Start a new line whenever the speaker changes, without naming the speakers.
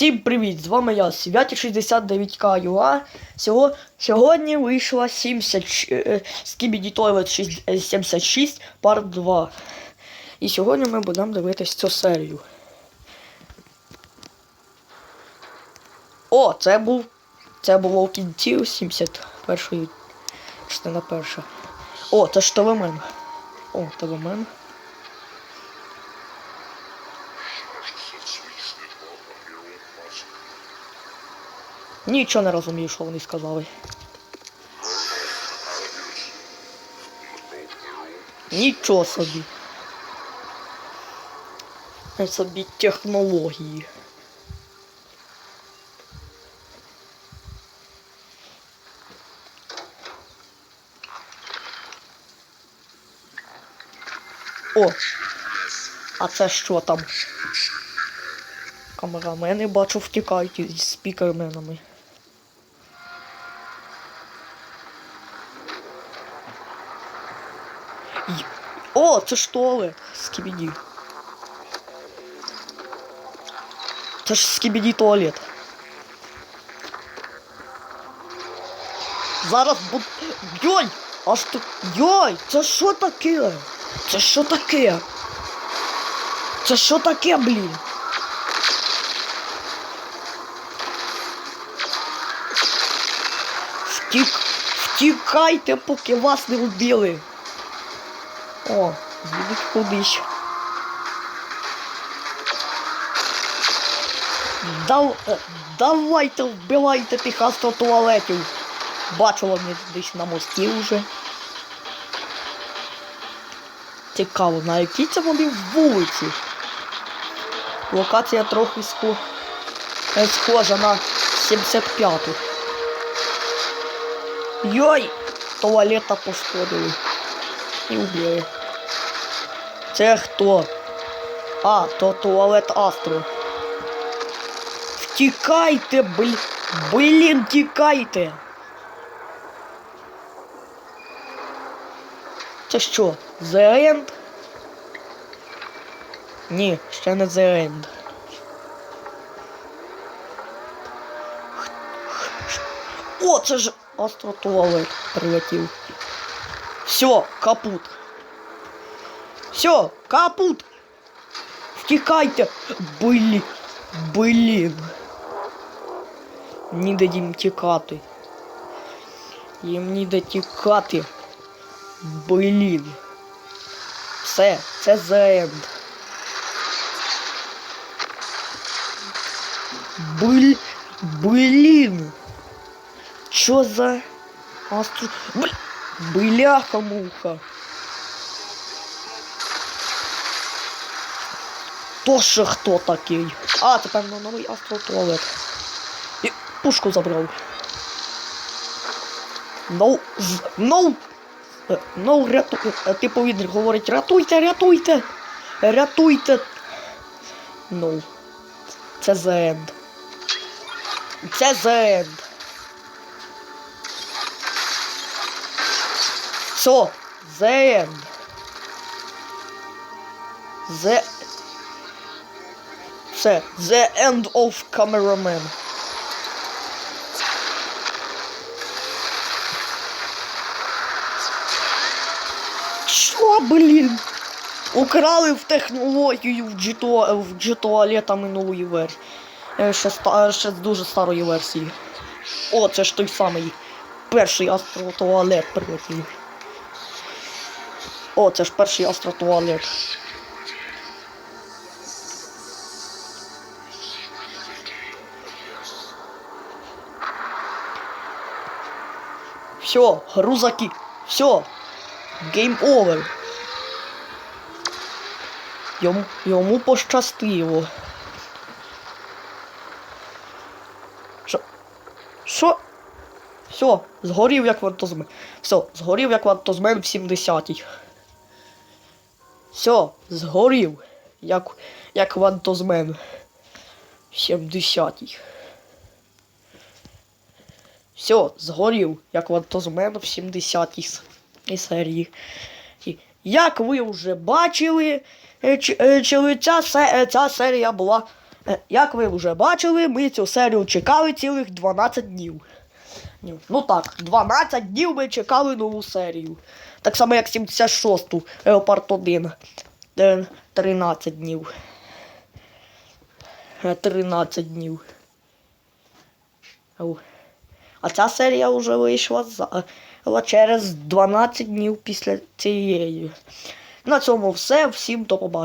Всім привіт! З вами я, Святі69К ЮА. Сього, сьогодні вийшла 70, е, Skibidi Toilet 6 е, 76 Part 2. І сьогодні ми будемо дивитись цю серію. О, це був. Це було в кінці 71-ї. Частина перша. О, це ж ТВМен. О, ТВМен. Нічого не розумію, що вони сказали. Нічого собі. Собі технології. О! А це що там? Камерамени бачу втікають із спікерменами. О, це ж туалет. Скібіді. Це ж скібіді туалет. Зараз буд... Йой! Аж тут... Йой! Це що таке? Це що таке? Це що таке, блін? Втік... Втікайте, поки вас не вбили. О, їдуть кудись. Дав... е, Давайте вбивайте тих астротуалетів. Бачу вони десь на мості вже. Цікаво, на якій це вони вулиці. Локація трохи схо... е, схожа на 75-ту. Йой! Туалета пошкодили. І вбили. Це хто? А, то туалет Астро. Втікайте, блін. Блін, тікайте. Це що? The End? Ні, ще не The End. О, це ж астротуалет прилетів. Все, капут. Все, капут. Втікайте. Блін. Блін. Ніде їм тікати. Їм ніде тікати. Блін. Все, це the end. Блін. Блін. Що за астро... Блін. Бляха-муха. То ще хто такий? А, це певно новий астротуалет. І пушку забрав. No, з- no, no, ряту... е, Типу він говорить, рятуйте, рятуйте, рятуйте. No. Це the end. Це the end. Все, the end. The... Все, the end of cameraman. Що, блін? Украли в технологію в джито, в минулої версії. Е, Ще, ще з дуже старої версії. О, це ж той самий перший астротуалет прилетів. О, це ж перший астротуалет. Все, грузаки. Все. Гейм овер. Йому, йому пощастило. Що? Що? Все, згорів як вартозмен. Все, згорів як вартозмен в 70-й. Все, згорів, як, як вантозмен в 70-й. Все, згорів, як вантозмен в 70-й серії. Як ви вже бачили, е, е, ця, е, ця серія була Як ви вже бачили, ми цю серію чекали цілих 12 днів. Ну так, 12 днів ми чекали нову серію. Так само, як 76-ту Леопард 1. Е, 13 днів. Е, 13 днів. А ця серія вже вийшла за, через 12 днів після цієї. На цьому все. Всім до побачення.